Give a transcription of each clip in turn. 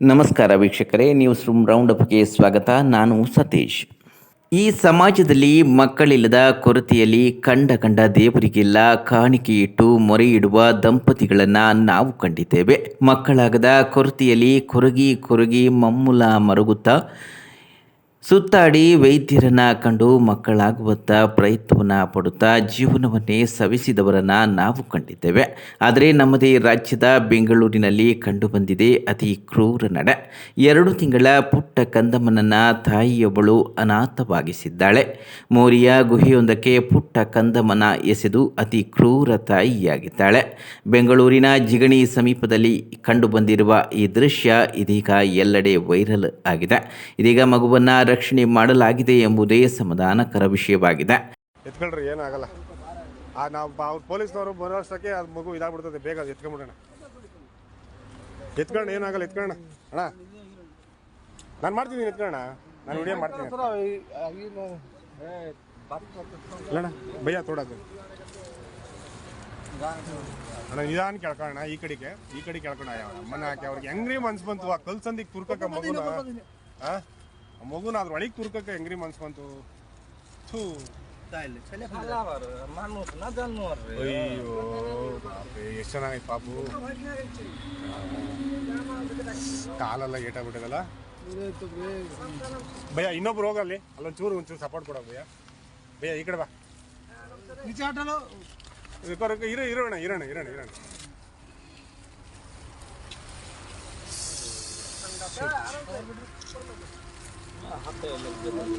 ನಮಸ್ಕಾರ ವೀಕ್ಷಕರೇ news room round ಅಪ್ಗೆ ಸ್ವಾಗತ. ನಾನು ಸತೀಶ್. ಈ ಸಮಾಜದಲ್ಲಿ ಮಕ್ಕಳಿಲ್ಲದ ಕೊರತೆಯಲ್ಲಿ ಕಂಡ ಕಂಡ ದೇವರಿಗೆಲ್ಲ ಕಾಣಿಕೆ ಇಟ್ಟು ಮೊರೆ ಇಡುವ ದಂಪತಿಗಳನ್ನು ನಾವು ಕಂಡಿದ್ದೇವೆ. ಮಕ್ಕಳಾಗದ ಕೊರತೆಯಲ್ಲಿ ಕೊರಗಿ ಕೊರಗಿ ಮಮ್ಮುಲ ಮರುಗುತ್ತಾ ಸುತ್ತಾಡಿ ವೈದ್ಯರನ್ನ ಕಂಡು ಮಕ್ಕಳಾಗುವತ್ತ ಪ್ರಯತ್ನವನ್ನು ಪಡುತ್ತಾ ಜೀವನವನ್ನೇ ಸವಿಸಿದವರನ್ನ ನಾವು ಕಂಡಿದ್ದೇವೆ. ಆದರೆ ನಮ್ಮದೇ ರಾಜ್ಯದ ಬೆಂಗಳೂರಿನಲ್ಲಿ ಕಂಡುಬಂದಿದೆ ಅತಿ ಕ್ರೂರ ನಡೆ. ಎರಡು ತಿಂಗಳ ಪುಟ್ಟ ಕಂದಮ್ಮನನ್ನ ತಾಯಿಯೊಬ್ಬಳು ಅನಾಥವಾಗಿಸಿದ್ದಾಳೆ. ಮೋರಿಯ ಗುಹೆಯೊಂದಕ್ಕೆ ಪುಟ್ಟ ಕಂದಮ್ಮನ ಎಸೆದು ಅತಿ ಕ್ರೂರ ತಾಯಿಯಾಗಿದ್ದಾಳೆ. ಬೆಂಗಳೂರಿನ ಜಿಗಣಿ ಸಮೀಪದಲ್ಲಿ ಕಂಡುಬಂದಿರುವ ಈ ದೃಶ್ಯ ಇದೀಗ ಎಲ್ಲೆಡೆ ವೈರಲ್ ಆಗಿದೆ. ಇದೀಗ ಮಗುವನ್ನ ರಕ್ಷಣೆ ಮಾಡಲಾಗಿದೆ ಎಂಬುದೇ ಸಮಾಧಾನಕರ ವಿಷಯವಾಗಿದೆ. ಎತ್ಕೊಳ್ರಿ ಏನಾಗಲ್ಲ. ಆ ನಾವು ಅವ್ರು ಪೊಲೀಸ್ನವರು ಬರೋ ಅಷ್ಟಕ್ಕೆ ಅದು ಮಗು ಇದಾಗ್ಬಿಡ್ತದೆ ಬೇಗ ಅದು ಎತ್ಕೊಂಡ್ಬಿಡೋಣ. ಎತ್ಕೊಂಡು ಏನಾಗಲ್ಲ ಎತ್ಕೊಳ್ಳೋಣ ಅಣ್ಣ ನಾನು ಮಾಡ್ತೀನಿ ಎತ್ಕೊಳ್ಳೋಣ ನಾನು ವಿಡಿಯೋ ಮಾಡ್ತೀನಿ. ಇಲ್ಲಣ್ಣ ಭಯ ತೋಡದು. ಅಣ್ಣ ನಿಧಾನ ಕೇಳ್ಕೊಳ್ಳೋಣ ಈ ಕಡೆಗೆ ಈ ಕಡೆ ಕೇಳ್ಕೊಂಡ ಅಮ್ಮನ ಹಾಕಿ ಅವ್ರಿಗೆ ಹೆಂಗ್ರಿ ಮನ್ಸ್ ಬಂತು ಆ ಕಲ್ಸಂದಿಗೆ ತುರ್ಕಕ್ಕ ಮಗುನ. ಹಾಂ ಆ? ಮಗುನ ಅದ್ರ ಒಳಗೆ ತುರ್ಕಕ್ಕೆ ಹೆಂಗ್ರಿ ಮನ್ಸ್ ಬಂತು? ಥೂ. ಅಯ್ಯೋ ಎಷ್ಟು ಚೆನ್ನಾಗೈತೆ ಪಾಪು. ಕಾಲೆಲ್ಲ ಏಟಾಗ್ಬಿಟ್ಟದಲ್ಲ ಭಯ್ಯ ಇನ್ನೊಬ್ರು ಹೋಗಲ್ಲಿ. ಅಲ್ಲೊಂಚೂರು ಒಂಚೂರು ಸಪೋರ್ಟ್ ಕೊಡ ಭಯ ಭಯ ಈ ಕಡೆ ಬಾ. ಇರೋ ಇರೋಣ ಇರೋಣ ಇರೋಣ ಇರೋಣ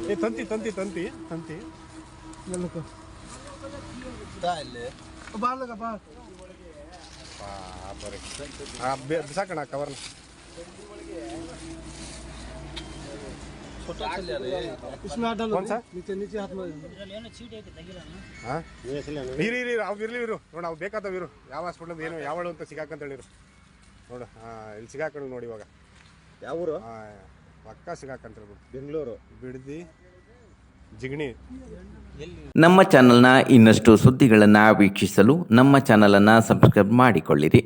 ಏ ತಂತಿ ತಂತಿ ತಂತಿ ತಂತಿ. ಎಲ್ಲಕ್ಕೂ. ಬಾರ್ಲಕ್ಕ ಬಾ ಹಾಂ? ಬಿಸಾಕಣ ಕವರ್ನ ಇರು ನೋಡ ಅವು ಬೇಕಾದವ್ ಇರು ಯಾವ ಹಾಸ್ಪಿಟಲ್ ಏನು ಯಾವಳು ಅಂತ ಸಿಗಾಕಂತ ಹೇಳಿರು. ನೋಡು ಇಲ್ಲಿ ಸಿಗಾಕಣ ನೋಡಿ ಇವಾಗ. ಯಾವ ಊರು? ಬೆಂಗಳೂರು ಬಿಡದಿ ಜಿಗಣಿ. ನಮ್ಮ ಚಾನಲ್ನ ಇನ್ನಷ್ಟು ಸುದ್ದಿಗಳನ್ನು ವೀಕ್ಷಿಸಲು ನಮ್ಮ ಚಾನಲನ್ನು ಸಬ್ಸ್ಕ್ರೈಬ್ ಮಾಡಿಕೊಳ್ಳಿರಿ.